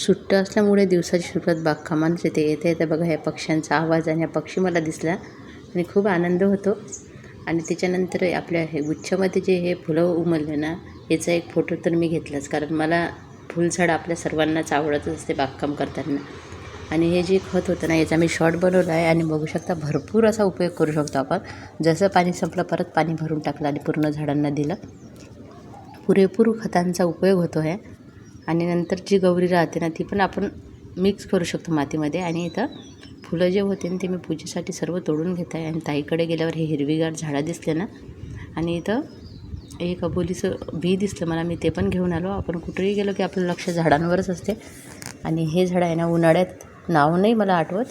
सुट्टं असल्यामुळे दिवसाची सुरुवात बागकामानंच येते येता येते. बघा ह्या पक्ष्यांचा आवाज आणि हा पक्षी मला दिसला आणि खूप आनंद होतो. आणि त्याच्यानंतर आपल्या हे गुच्छामध्ये जे हे फुलं उमलले ना याचा एक फोटो तर मी घेतलाच. कारण मला फुलझाड आपल्या सर्वांनाच आवडतच असते बागकाम करताना. आणि हे जे खत होतं ना याचा मी शॉर्ट बनवला आहे आणि बघू शकता भरपूर असा उपयोग करू शकतो आपण. जसं पाणी संपलं परत पाणी भरून टाकलं आणि पूर्ण झाडांना दिलं. पुरेपूर खतांचा उपयोग होतो आहे आणि नंतर जी गौरी राहते ना ती पण आपण मिक्स करू शकतो मातीमध्ये. आणि इथं फुलं जे होते ना ते मी पूजेसाठी सर्व तोडून घेत आहे. आणि ताईकडे गेल्यावर हे हिरवीगार झाडं दिसले ना आणि इथं एक अबोलीचं बी दिसलं मला मी ते पण घेऊन आलो. आपण कुठेही गेलो की आपलं लक्ष झाडांवरच असते. आणि हे झाड आहे ना उन्हाळ्यात नाव नाही मला आठवत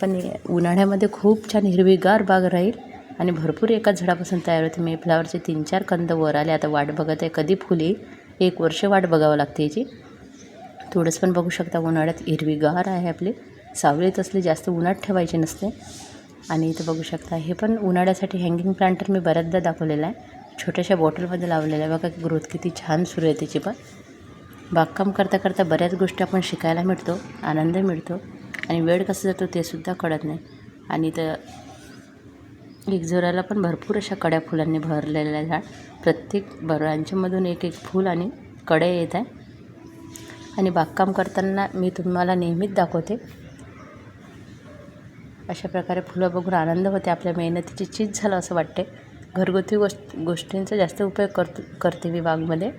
पण उन्हाळ्यामध्ये खूप छान हिरवीगार बाग राहील. आणि भरपूर एकाच झाडापासून तयार होते. मे फ्लावरचे तीन चार कंद वर आले. आता वाट बघत आहे कधी फुल. येईल एक वर्ष वाट बघावं लागते याची. थोडंच पण बघू शकता उन्हाळ्यात हिरवीगार आहे आपली. सावलीत असले जास्त उन्हात ठेवायचे नसते. आणि इथं बघू शकता हे पण उन्हाळ्यासाठी हँगिंग प्लांटर मी बऱ्याचदा दाखवलेला आहे. छोट्याशा बॉटलमध्ये लावलेला आहे. बघा ग्रोथ किती छान सुरू आहे त्याची पण. बागकाम करता करता बऱ्याच गोष्टी आपण शिकायला मिळतो आनंद मिळतो. आणि वेळ कसा जातो ते सुद्धा कळत नाही. आणि इथं एकझोऱ्याला पण भरपूर अशा कड्या फुलांनी भरलेलं झाड. प्रत्येक ब्रांचमधून एक एक फूल आणि कड्या येत आहे. आणि बागकाम करताना मी तुम्हाला नेहमीच दाखवते. अशा प्रकारे फुलं बघून आनंद होते आपल्या मेहनतीची चीज झालं असं वाटते. घरगुती गोष्ट गोष्टींचा जास्त उपयोग करतो करते मी बागमध्ये.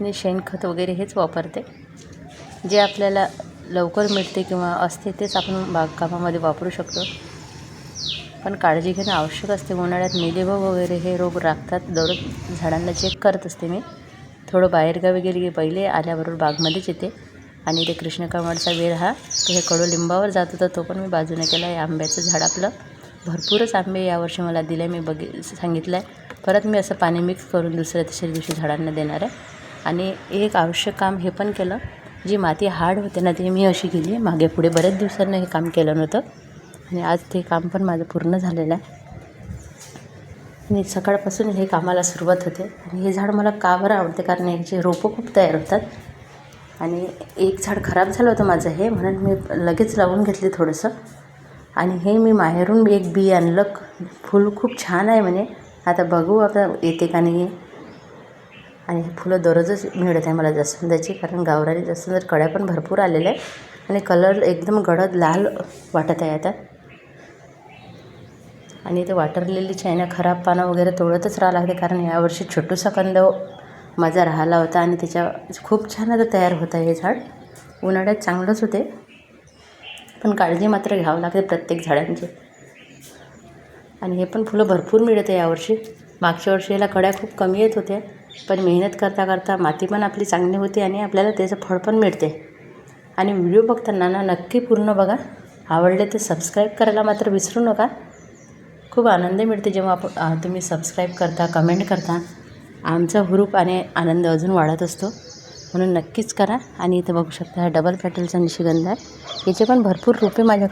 आणि शेणखत वगैरे हेच वापरते. जे आपल्याला लवकर मिळते किंवा असते तेच आपण बागकामामध्ये वापरू शकतो. पण काळजी घेणं आवश्यक असते. उन्हाळ्यात मेलेबग वगैरे हे रोग राखतात. दररोज झाडांना चेक करत असते मी. थोडं बाहेरगावी गेली की पहिले आल्याबरोबर बागमध्येच येते. आणि ते कृष्णकमळचा वेळ हा तो हे कडुलिंबावर जात होता तो पण मी बाजूने केला. आहे आंब्याचं झाड आपलं भरपूरच आंबे यावर्षी मला दिले मी बघि सांगितलं आहे परत मी असं पाणी मिक्स करून दुसऱ्या तिसऱ्या दिवशी झाडांना देणार आहे. आणि एक आवश्यक काम हे पण केलं. जी माती हार्ड होते ना ती मी अशी केली. मागे पुढे बऱ्याच दिवसांना हे काम केलं नव्हतं. आणि आज ते काम पण माझं पूर्ण झालेलं आहे. आणि सकाळपासून हे कामाला सुरुवात होते. आणि हे झाड मला का बरं आवडते? कारण याचे रोपं खूप तयार होतात. आणि एक झाड खराब झालं होतं माझं हे म्हणून मी लगेच लावून घेतले थोडंसं. आणि हे मी माहेरून एक बी आणलं. फूल खूप छान आहे म्हणे. आता बघू आता येते का नाही. आणि हे फुलं दररोजच मिळत आहे मला जास्वंदाची कारण गावरानी जास्वंदात कळ्या पण भरपूर आलेल्या आहे आणि कलर एकदम गडद लाल वाटत आहे आता. आणि इथे वाटरलेली चायना खराब पानं वगैरे तोडतच राहावं लागते कारण यावर्षी छोटूसा कंद माझा राहिला होता आणि त्याच्या खूप छान आता तयार होत आहे हे झाड. उन्हाळ्यात चांगलंच होते पण काळजी मात्र घ्यावं लागते प्रत्येक झाडांची. आणि हे पण फुलं भरपूर मिळत आहे यावर्षी. मागच्या वर्षी याला कड्या खूप कमी येत होत्या. पण मेहनत करता करता माती पण आपली चांगली होते आणि आपल्याला त्याचं फळ पण मिळते. आणि व्हिडिओ बघताना ना नक्की पूर्ण बघा. आवडले तर सबस्क्राईब करायला मात्र विसरू नका. खूप आनंद मिळते जेव्हा आपण तुम्ही सबस्क्राईब करता कमेंट करता. आमचा हुरूप आणि आनंद अजून वाढत असतो. म्हणून नक्कीच करा. आणि इथं बघू शकता हा डबल पॅटलचा निशिगंध आहे याचे पण भरपूर रोपे माझ्याकडे